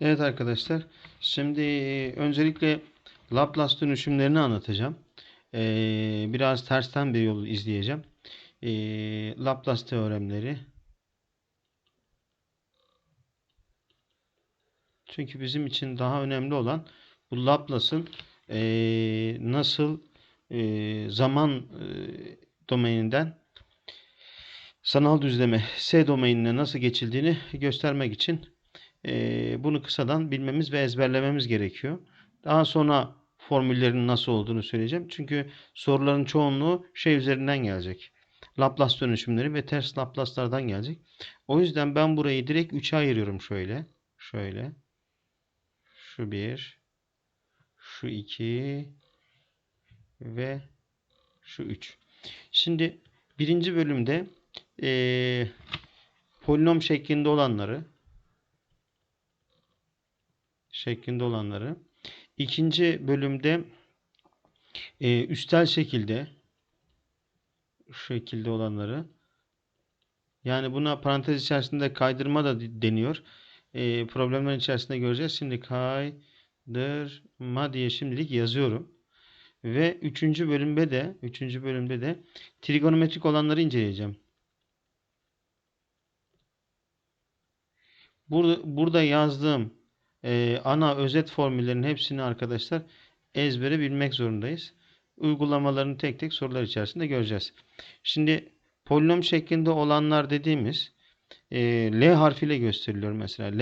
Evet arkadaşlar, şimdi öncelikle Laplace dönüşümlerini anlatacağım. Biraz tersten bir yol izleyeceğim. Laplace teoremleri. Çünkü bizim için daha önemli olan bu Laplace'ın nasıl zaman domeninden sanal düzleme S domenine nasıl geçildiğini göstermek için bunu kısadan bilmemiz ve ezberlememiz gerekiyor. Daha sonra formüllerin nasıl olduğunu söyleyeceğim. Çünkü soruların çoğunluğu şey üzerinden gelecek. Laplace dönüşümleri ve ters Laplace'lardan gelecek. O yüzden ben burayı direkt 3'e ayırıyorum şöyle. Şöyle. Şu 1. Şu 2. Ve şu 3. Şimdi birinci bölümde e, polinom şeklinde olanları şeklinde olanları. İkinci bölümde e, üstel şekilde şekilde olanları yani buna parantez içerisinde kaydırma da deniyor. E, problemlerin içerisinde göreceğiz. Şimdi kaydırma diye şimdilik yazıyorum. Ve üçüncü bölümde de üçüncü bölümde de trigonometrik olanları inceleyeceğim. Burada, burada yazdığım e, ana özet formüllerin hepsini arkadaşlar ezbere bilmek zorundayız. Uygulamalarını tek tek sorular içerisinde göreceğiz. Şimdi polinom şeklinde olanlar dediğimiz e, L harfiyle gösteriliyor mesela. L,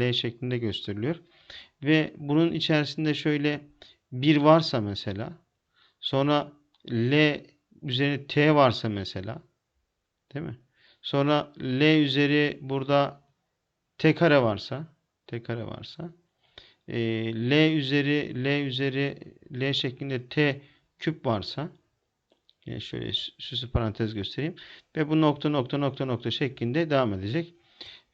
L şeklinde gösteriliyor. Ve bunun içerisinde şöyle bir varsa mesela sonra L üzeri T varsa mesela değil mi? Sonra L üzeri burada T kare varsa T kare varsa e, L üzeri L üzeri L şeklinde T küp varsa yine şöyle süslü parantez göstereyim ve bu nokta nokta nokta nokta şeklinde devam edecek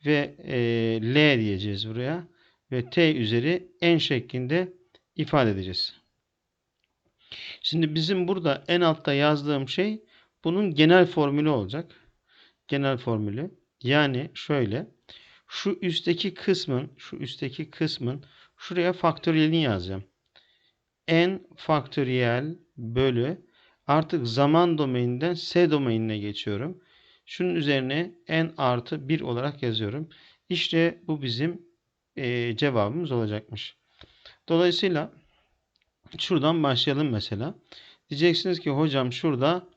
ve e, L diyeceğiz buraya ve T üzeri n şeklinde ifade edeceğiz. Şimdi bizim burada en altta yazdığım şey bunun genel formülü olacak. Genel formülü. Yani şöyle şu üstteki kısmın şu üstteki kısmın şuraya faktöriyelini yazacağım. n faktöriyel bölü artık zaman domeninden s domenine geçiyorum. Şunun üzerine n artı 1 olarak yazıyorum. İşte bu bizim e, cevabımız olacakmış. Dolayısıyla şuradan başlayalım mesela. Diyeceksiniz ki hocam şurada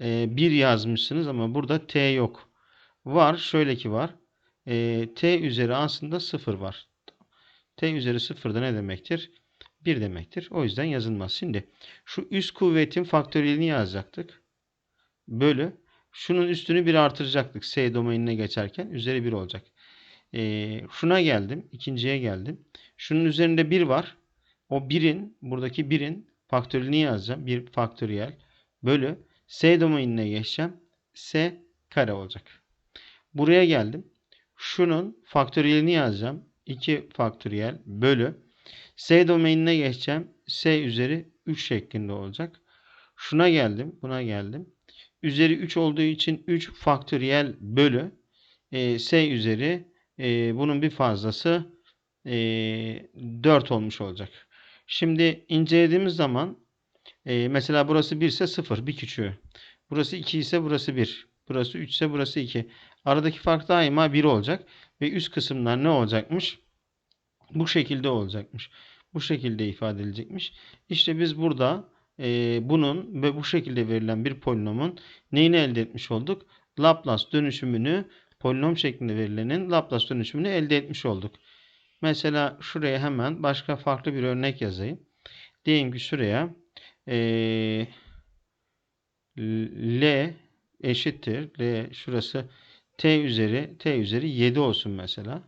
e, 1 yazmışsınız ama burada t yok. Var şöyle ki var e, t üzeri aslında 0 var. t üzeri 0 da ne demektir? 1 demektir. O yüzden yazılmaz. Şimdi şu üst kuvvetin faktöriyelini yazacaktık. Bölü. Şunun üstünü 1 artıracaktık. S domenine geçerken üzeri 1 olacak. E, şuna geldim. ikinciye geldim. Şunun üzerinde 1 var. O 1'in buradaki 1'in faktöriyelini yazacağım. 1 faktöriyel bölü S domenine geçeceğim. S kare olacak. Buraya geldim. Şunun faktöriyelini yazacağım. 2 faktöriyel bölü. S domenine geçeceğim. S üzeri 3 şeklinde olacak. Şuna geldim. Buna geldim. Üzeri 3 olduğu için 3 faktöriyel bölü. E, S üzeri e, bunun bir fazlası e, 4 olmuş olacak. Şimdi incelediğimiz zaman e, mesela burası 1 ise 0. Bir küçüğü. Burası 2 ise burası 1. Burası 3 ise burası 2. Aradaki fark daima 1 olacak. Ve üst kısımlar ne olacakmış? Bu şekilde olacakmış. Bu şekilde ifade edilecekmiş. İşte biz burada e, bunun ve bu şekilde verilen bir polinomun neyini elde etmiş olduk? Laplace dönüşümünü polinom şeklinde verilenin Laplace dönüşümünü elde etmiş olduk. Mesela şuraya hemen başka farklı bir örnek yazayım. Diyelim ki şuraya e, L eşittir. L şurası t üzeri t üzeri 7 olsun mesela.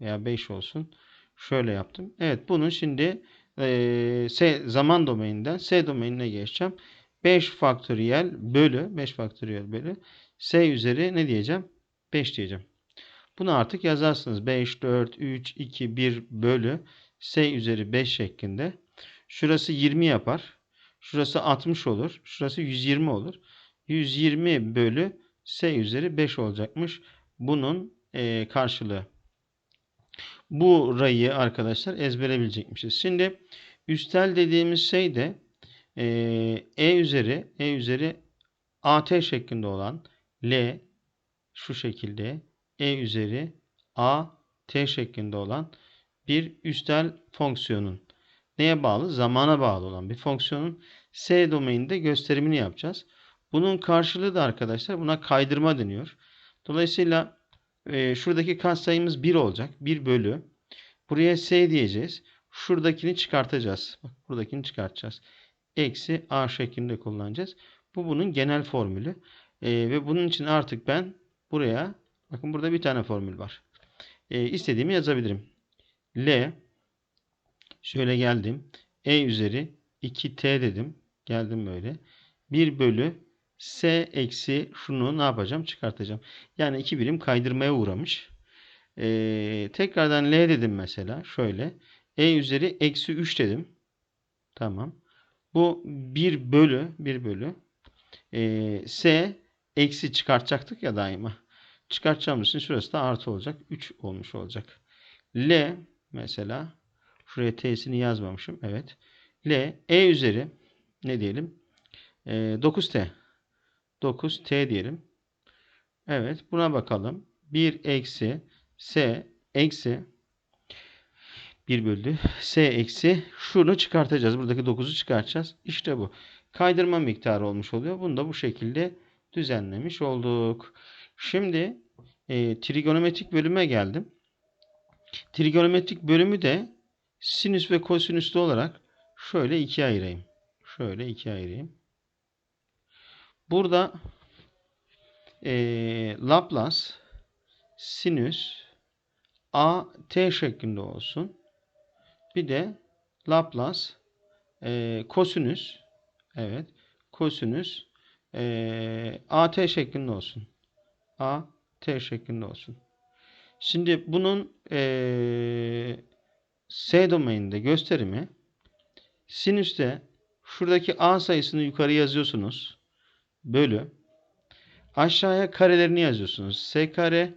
Veya 5 olsun. Şöyle yaptım. Evet bunun şimdi e, S, zaman domeninden S domenine geçeceğim. 5 faktöriyel bölü 5 faktöriyel bölü S üzeri ne diyeceğim? 5 diyeceğim. Bunu artık yazarsınız. 5, 4, 3, 2, 1 bölü S üzeri 5 şeklinde. Şurası 20 yapar. Şurası 60 olur. Şurası 120 olur. 120 bölü S üzeri 5 olacakmış. Bunun e, karşılığı. burayı arkadaşlar ezbere bilecekmişiz. Şimdi üstel dediğimiz şey de e, e üzeri e üzeri at şeklinde olan l şu şekilde e üzeri a t şeklinde olan bir üstel fonksiyonun neye bağlı? Zamana bağlı olan bir fonksiyonun S domaininde gösterimini yapacağız. Bunun karşılığı da arkadaşlar buna kaydırma deniyor. Dolayısıyla e, şuradaki katsayımız 1 olacak. 1 bölü. Buraya S diyeceğiz. Şuradakini çıkartacağız. Bak buradakini çıkartacağız. Eksi A şeklinde kullanacağız. Bu bunun genel formülü. E, ve bunun için artık ben buraya bakın burada bir tane formül var. E, istediğimi yazabilirim. L şöyle geldim. E üzeri 2T dedim. Geldim böyle. 1 bölü S eksi şunu ne yapacağım? Çıkartacağım. Yani 2 birim kaydırmaya uğramış. Ee, tekrardan L dedim mesela. Şöyle. E üzeri eksi 3 dedim. Tamam. Bu 1 bölü 1 bölü e, S eksi çıkartacaktık ya daima. Çıkartacağımız için şurası da artı olacak. 3 olmuş olacak. L mesela şuraya T'sini yazmamışım. Evet. L E üzeri ne diyelim? E, 9T. 9T diyelim. Evet. Buna bakalım. 1 eksi S eksi 1 bölü S eksi şunu çıkartacağız. Buradaki 9'u çıkartacağız. İşte bu. Kaydırma miktarı olmuş oluyor. Bunu da bu şekilde düzenlemiş olduk. Şimdi e, trigonometrik bölüme geldim. Trigonometrik bölümü de sinüs ve kosinüslü olarak şöyle ikiye ayırayım. Şöyle ikiye ayırayım. Burada e, Laplace sinüs a t şeklinde olsun. Bir de Laplace e, kosinüs evet kosinüs e, a t şeklinde olsun. a t şeklinde olsun. Şimdi bunun e, S domaininde gösterimi sinüste şuradaki A sayısını yukarı yazıyorsunuz. Bölü. Aşağıya karelerini yazıyorsunuz. S kare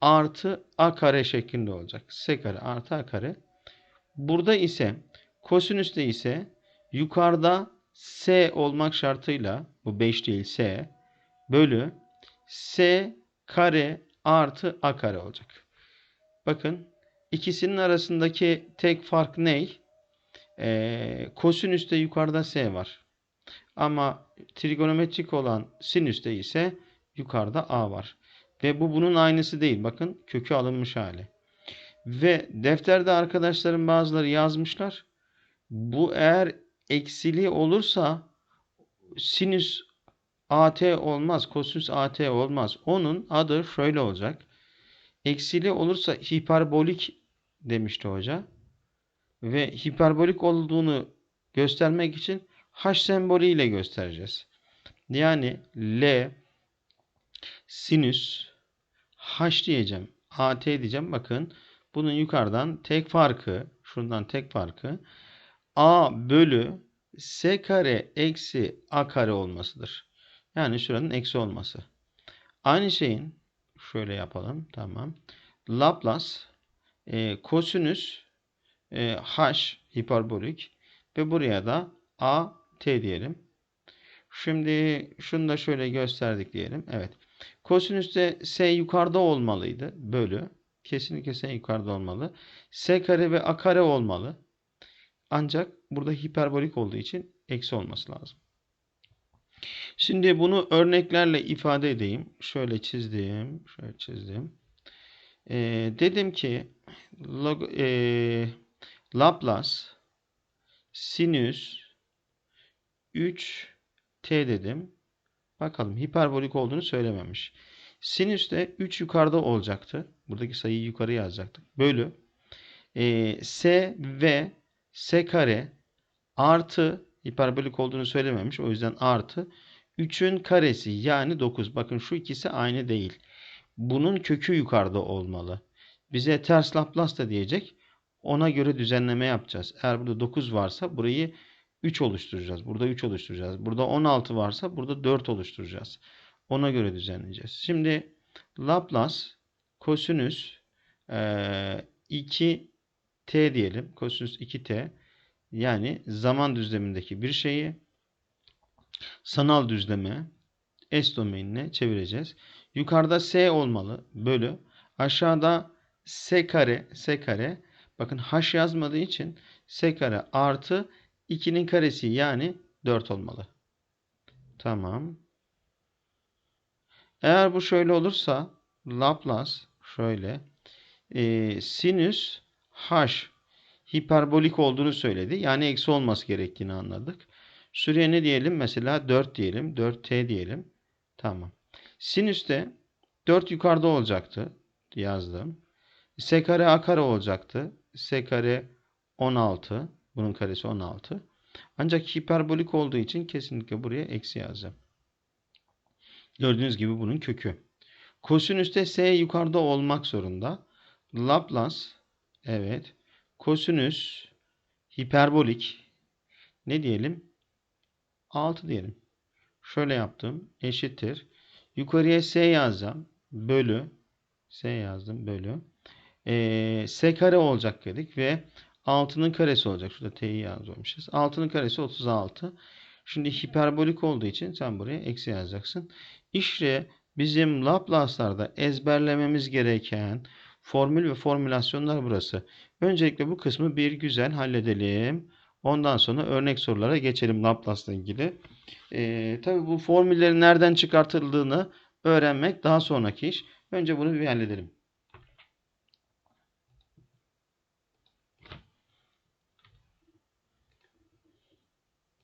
artı A kare şeklinde olacak. S kare artı A kare. Burada ise kosinüste ise yukarıda S olmak şartıyla bu 5 değil S bölü S kare artı A kare olacak. Bakın ikisinin arasındaki tek fark ne? Ee, kosinüste yukarıda S var. Ama trigonometrik olan sinüste ise yukarıda A var. Ve bu bunun aynısı değil. Bakın kökü alınmış hali. Ve defterde arkadaşlarım bazıları yazmışlar. Bu eğer eksili olursa sinüs AT olmaz. Kosinüs AT olmaz. Onun adı şöyle olacak. Eksili olursa hiperbolik demişti hoca. Ve hiperbolik olduğunu göstermek için H sembolü ile göstereceğiz. Yani L sinüs H diyeceğim. AT diyeceğim. Bakın bunun yukarıdan tek farkı şundan tek farkı A bölü S kare eksi A kare olmasıdır. Yani şuranın eksi olması. Aynı şeyin şöyle yapalım. Tamam. Laplace e, kosinüs e, h hiperbolik ve buraya da a t diyelim. Şimdi şunu da şöyle gösterdik diyelim. Evet. Kosinüste s yukarıda olmalıydı. Bölü. Kesinlikle s yukarıda olmalı. s kare ve a kare olmalı. Ancak burada hiperbolik olduğu için eksi olması lazım. Şimdi bunu örneklerle ifade edeyim. Şöyle çizdim. Şöyle çizdim. Ee, dedim ki log, e, Laplace sinüs 3t dedim. Bakalım hiperbolik olduğunu söylememiş. Sinüs de 3 yukarıda olacaktı. Buradaki sayıyı yukarı yazacaktık. Bölü e, s ve s kare artı hiperbolik olduğunu söylememiş. O yüzden artı 3'ün karesi yani 9. Bakın şu ikisi aynı değil. Bunun kökü yukarıda olmalı. Bize ters Laplace da diyecek. Ona göre düzenleme yapacağız. Eğer burada 9 varsa burayı 3 oluşturacağız. Burada 3 oluşturacağız. Burada 16 varsa burada 4 oluşturacağız. Ona göre düzenleyeceğiz. Şimdi Laplace kosinüs e, 2t diyelim. Kosinüs 2t yani zaman düzlemindeki bir şeyi sanal düzleme S domainine çevireceğiz. Yukarıda S olmalı bölü. Aşağıda S kare S kare bakın H yazmadığı için S kare artı 2'nin karesi yani 4 olmalı. Tamam. Eğer bu şöyle olursa Laplace şöyle e, sinüs h hiperbolik olduğunu söyledi. Yani eksi olması gerektiğini anladık. Şuraya ne diyelim? Mesela 4 diyelim. 4t diyelim. Tamam. Sinüste 4 yukarıda olacaktı. Yazdım. S kare A kare olacaktı. S kare 16. Bunun karesi 16. Ancak hiperbolik olduğu için kesinlikle buraya eksi yazacağım. Gördüğünüz gibi bunun kökü. Kosinüste S yukarıda olmak zorunda. Laplace evet. Kosinüs hiperbolik ne diyelim? 6 diyelim. Şöyle yaptım. Eşittir. Yukarıya S yazacağım. Bölü. S yazdım. Bölü. Ee, S kare olacak dedik ve 6'nın karesi olacak. Şurada T'yi yazmışız. 6'nın karesi 36. Şimdi hiperbolik olduğu için sen buraya eksi yazacaksın. İşte bizim Laplace'larda ezberlememiz gereken formül ve formülasyonlar burası. Öncelikle bu kısmı bir güzel halledelim. Ondan sonra örnek sorulara geçelim Laplace'la ilgili. Ee, tabii bu formüllerin nereden çıkartıldığını öğrenmek daha sonraki iş. Önce bunu bir halledelim.